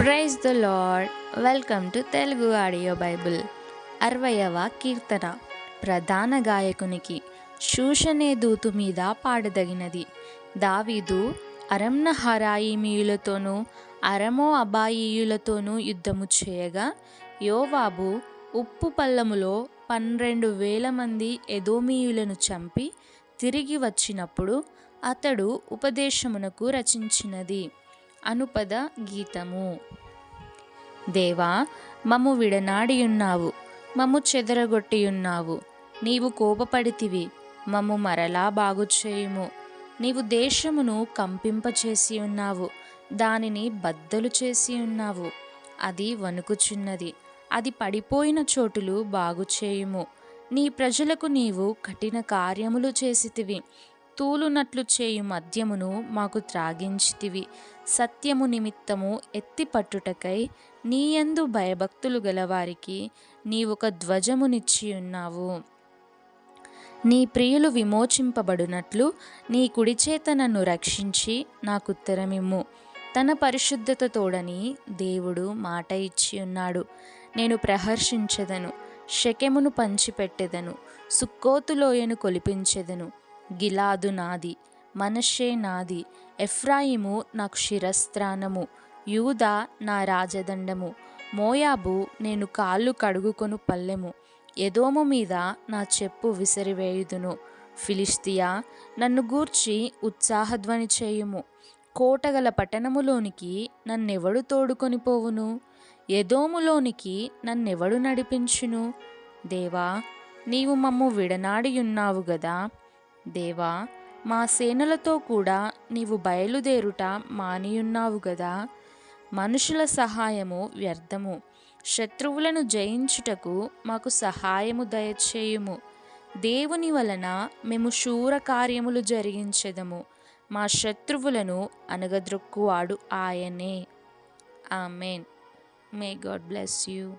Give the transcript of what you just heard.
Praise the lord welcome to Telugu audio Bible అరవయవ కీర్తన. ప్రధాన గాయకునికి శూషనే దూతు మీద పాడదగినది. దావీదు అరమ్న హరాయిమీయులతోనూ అరమో అబాయియులతోనూ యుద్ధము చేయగా యోవాబు ఉప్పు పల్లములో పన్నెండు వేల మంది ఎదోమీయులను చంపి తిరిగి వచ్చినప్పుడు అతడు ఉపదేశమునకు రచించినది. అనుపద గీతము. దేవా మమ్ము విడనాడియున్నావు మమ్ము చెదరగొట్టియున్నావు నీవు కోపపడితివి మమ్ము మరలా బాగుచేయుము. నీవు దేశమును కంపింపచేసి ఉన్నావు దానిని బద్దలు చేసి ఉన్నావు అది వణుకుచున్నది అది పడిపోయిన చోటులు బాగుచేయుము. నీ ప్రజలకు నీవు కఠిన కార్యములు చేసితివి తూలునట్లు చేయు మద్యమును మాకు త్రాగించితివి. సత్యము నిమిత్తము ఎత్తిపట్టుటకై నీయందు భయభక్తులు గలవారికి నీవొక ధ్వజమునిచ్చి ఉన్నావు. నీ ప్రియులు విమోచింపబడినట్లు నీ కుడిచేత నన్ను రక్షించి నాకుత్తరమిమ్ము తన పరిశుద్ధత తోడని దేవుడు మాట ఇచ్చి ఉన్నాడు. నేను ప్రహర్షించెదను శకెమును పంచిపెట్టెదను సుక్కోతులోయను కొలిపించెదను. గిలాదు నాది మనషే నాది ఎఫ్రాయిము నాకు శిరస్త్రానము యూదా నా రాజదండము మోయాబు నేను కాళ్ళు కడుగుకొను పల్లెము ఎదోము మీద నా చెప్పు విసిరివేయుదును ఫిలిస్తియా నన్ను గూర్చి ఉత్సాహధ్వని చేయుము కోటగల పట్టణములోనికి నన్నెవడు తోడుకొని పోవును ఎదోములోనికి నన్నెవడు నడిపించును దేవా నీవు మమ్ము విడనాడియున్నావు గదా దేవా మా సేనలతో కూడా నీవు బయలుదేరుట మానియున్నావు గదా. మనుషుల సహాయము వ్యర్థము. శత్రువులను జయించుటకు మాకు సహాయము దయచేయుము. దేవుని వలన మేము శూర కార్యములు జరిగించెదము. మా శత్రువులను అనగద్రొక్కువాడు ఆయనే. Amen. May God bless you